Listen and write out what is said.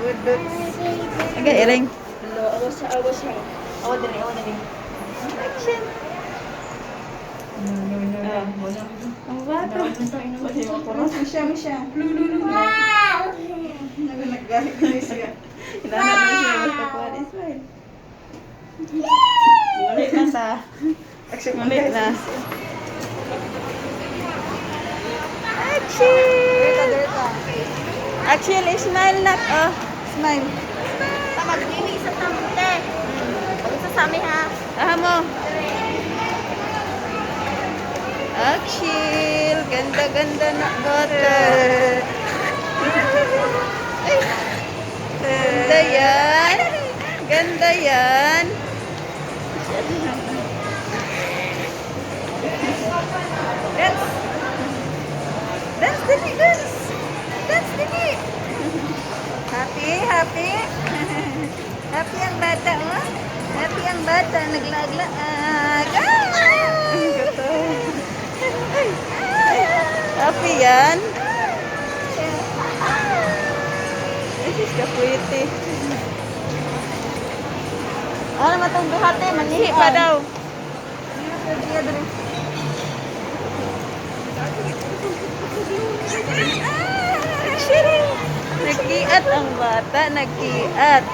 Wuduts. Aga, iring. Hello, awas siya, awas siya. Awa dali, awa dali. Action. Ah, Ang bata. Masya, masya. Lulu, lulu. Nagagalit na siya. Hinahanap na siya. Basta ko at smile. Ngulit na sa. Action, na. Smile na. Oh, smile. Sa tamute. Pag sa sami ha. Aha mo. Action! Ganda-ganda na. Ay. Ganda yan. Ganda yan. Happy, happy. ang bata, oh. Happy ang bata. Naglaaglaag. Ah! happy yan. This is kapuiti. Ano matong duhate? Manihi pa daw. Shiring! Nagkiat ang bata, nagkiat.